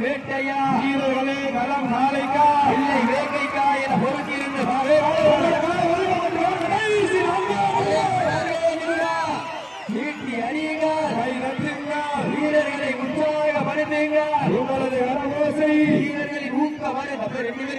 வேட்டையா? வீரர்களே களம் நாளைக்கா இல்லை வேட்டைக்கா என பொறுத்திருந்த நீட்டி அறியுங்க வீரர்களை உற்சாகப்படுத்துங்க. உங்களது கரகோசை. வீரர்களை ஊக்கப்படுத்த ரெண்டு பேர்